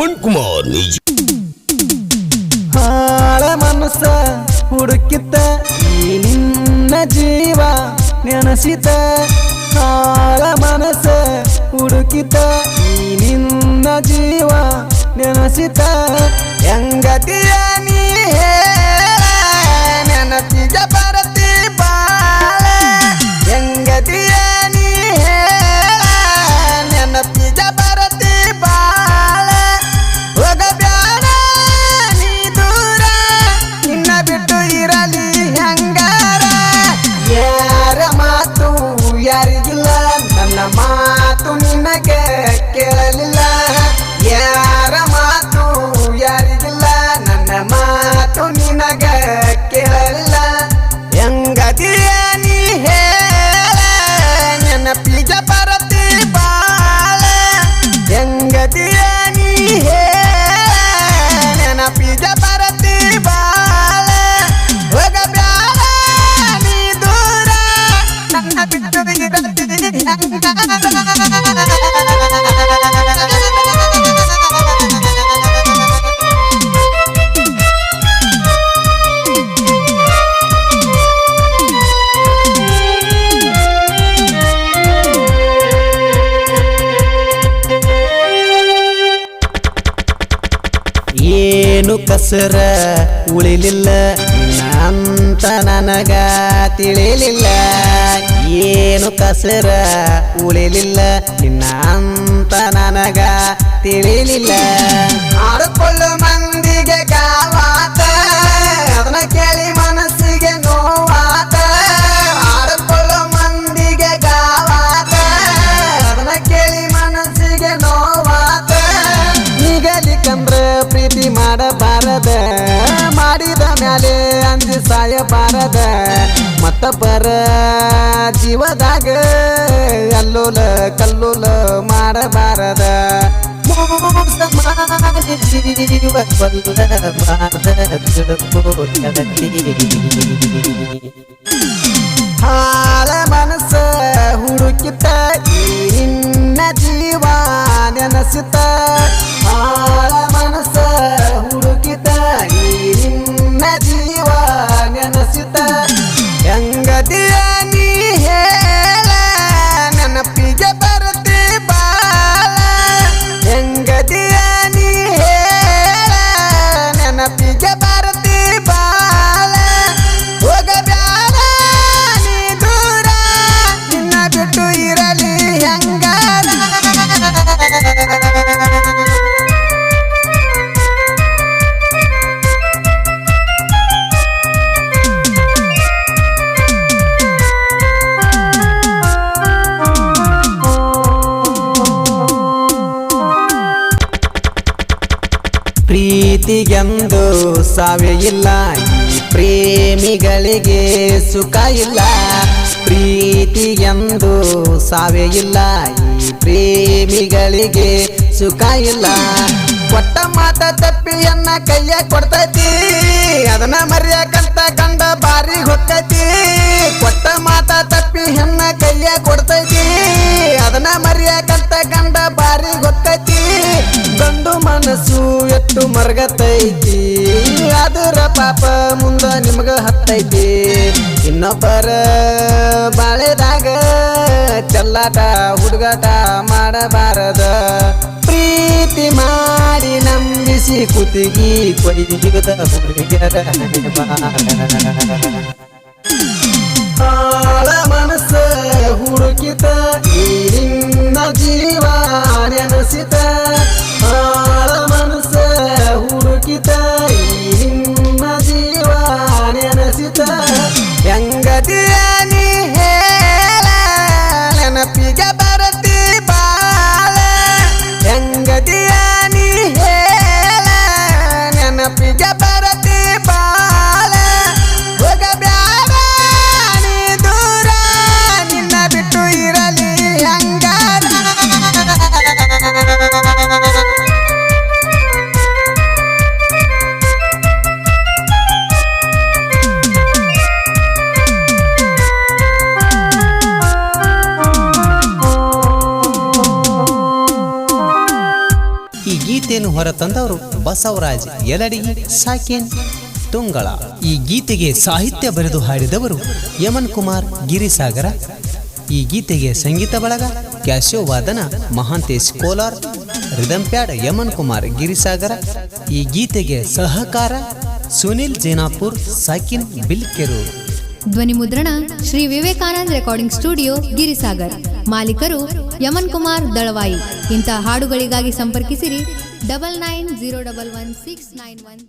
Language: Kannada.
ಹೇಮಂತ್ ಕುಮಾರ್ ನಿಜ. ಹಾಳ ಮನಸ್ಸ ಹುಡುಕಿತ ನಿನ್ನ ಜೀವ ನೆನಸಿತ ಹಾಳ ಮನಸ್ಸ ಹುಡುಕಿತ ನಿನ್ನ ಜೀವ ನೆನಸಿತ ಹೆಂಗತಿಯ? ಮಾತು ನಿನಗ ಕೇಳಲ್ಲ ಹೆಂಗದಿಯ ನೀ ಹೇಳ. ನೆನಪಿಗೆ ಬರತಿ ಬಾಳ. ಹೆಂಗದಿಯ ನೀ ಹೇಳ. ನೆನಪಿಗೆ ಬರತಿ ಬಾಳ. ಹೋಗಬ್ಯಾಡ ನೀ ದೂರ. ನನ್ನ ಬಿಟ್ಟು ಏನು ಕಸರ ಉಳಿಲಿಲ್ಲ ಅಂತ ನನಗ ತಿಳಿಲಿಲ್ಲ. ಏನು ಕಸರ ಉಳಿಲಿಲ್ಲ ನಿನ್ನ ಅಂತ ನನಗ ತಿಳಿಲಿಲ್ಲ. ಆಡಿಕೊಳ್ಳು ಮಂದಿಗೆ ಕಾವಾತ, ಅದನ್ನ ಕೇಳಿ ಮ್ಯಾಲೆ ಅಂಜಿ ಸಾಯಬಾರದ ಮತ್ತ ಬರ ಜೀವದಾಗ ಅಲ್ಲೋಲ ಕಲ್ಲೋಲ ಮಾಡಬಾರದ. ಜೀವ ಹಾಳ ಮನಸ್ಸ ಹುಡುಕಿತ ಇನ್ನ ಜೀವ ನೆನಸಿತ ಪ್ರೀತಿಗೆಂದು ಸಾವೇ ಇಲ್ಲ ಪ್ರೇಮಿಗಳಿಗೆ ಸುಖ ಇಲ್ಲ. ಪ್ರೀತಿಗೆಂದು ಸಾವೇ ಇಲ್ಲ ಪ್ರೇಮಿಗಳಿಗೆ ಸುಖ ಇಲ್ಲ. ಕೊಟ್ಟ ಮಾತ ತಪ್ಪಿಯನ್ನ ಕೈಯ ಕೊಡ್ತೈತಿ. ಅದನ್ನ ಮರ್ಯಾಕಂತ ಕಂಡ ಬಾರಿ ಹೊಕ್ಕೈತಿ. ಕೊಟ್ಟ ಮಾತ ತಪ್ಪಿ ಹೆಣ್ಣ ಕೈಯ ಕೊಡ್ತೈತಿ. ಅದನ್ನ ಮರ್ಯಾಕಂತ ಕಂಡ ಬಾರಿ ಹೊಕ್ಕೈತಿ. ಗಂಡು ಮನಸ್ಸು ಎಟ್ಟು ಮರಗತೈತಿ. ಅದರ ಪಾಪ ಮುಂದ ನಿಮಗ ಹತ್ತೈತಿ. ಇನ್ನೊಬ್ಬರ ಬಾಳೆದಾಗ ಚೆಲ್ಲಾಟ, ಹುಡುಗಾಟ ಮಾಡಬಾರದ. ಪ್ರೀತಿ ಮಾಡಿ ನಂಬಿಸಿ ಕುತ್ತಿಗಿ ಕೊಯ್ದ ಮನಸ್ಸ ಹುಡುಕಿತ ಈ ನಿನ್ನ ಜೀವ ನೆನಸಿತ. ಹೊರತಂದವರು ಬಸವರಾಜ್ ಎಲಡಿ ಸಾಕಿನ್, ತುಂಗಳ. ಈ ಗೀತೆಗೆ ಸಾಹಿತ್ಯ ಬರೆದು ಹಾಡಿದವರು ಯಮನ್ ಕುಮಾರ್ ಗಿರಿಸಾಗರ. ಈ ಗೀತೆಗೆ ಸಂಗೀತ ಬಳಗ ಕ್ಯಾಶೋ ವಾದನ ಮಹಾಂತೇಶ್ ಕೋಲಾರ್ ರಿದಂಪ್ಯಾಡ್ ಯಮನ್ ಕುಮಾರ್ ಗಿರಿಸಾಗರ. ಈ ಗೀತೆಗೆ ಸಹಕಾರ ಸುನಿಲ್ ಜೇನಾಪುರ್, ಸಾಕಿನ್ ಬಿಲ್ಕೆರೂರ್ ಧ್ವನಿ ಮುದ್ರಣ ಶ್ರೀ ವಿವೇಕಾನಂದ ರೆಕಾರ್ಡಿಂಗ್ ಸ್ಟುಡಿಯೋ, ಗಿರಿಸಾಗರ್. ಮಾಲೀಕರು ಯಮನ್ ಕುಮಾರ್ ದಳವಾಯಿ. ಇಂತಹ ಹಾಡುಗಳಿಗಾಗಿ ಸಂಪರ್ಕಿಸಿರಿ double nine zero double one six nine one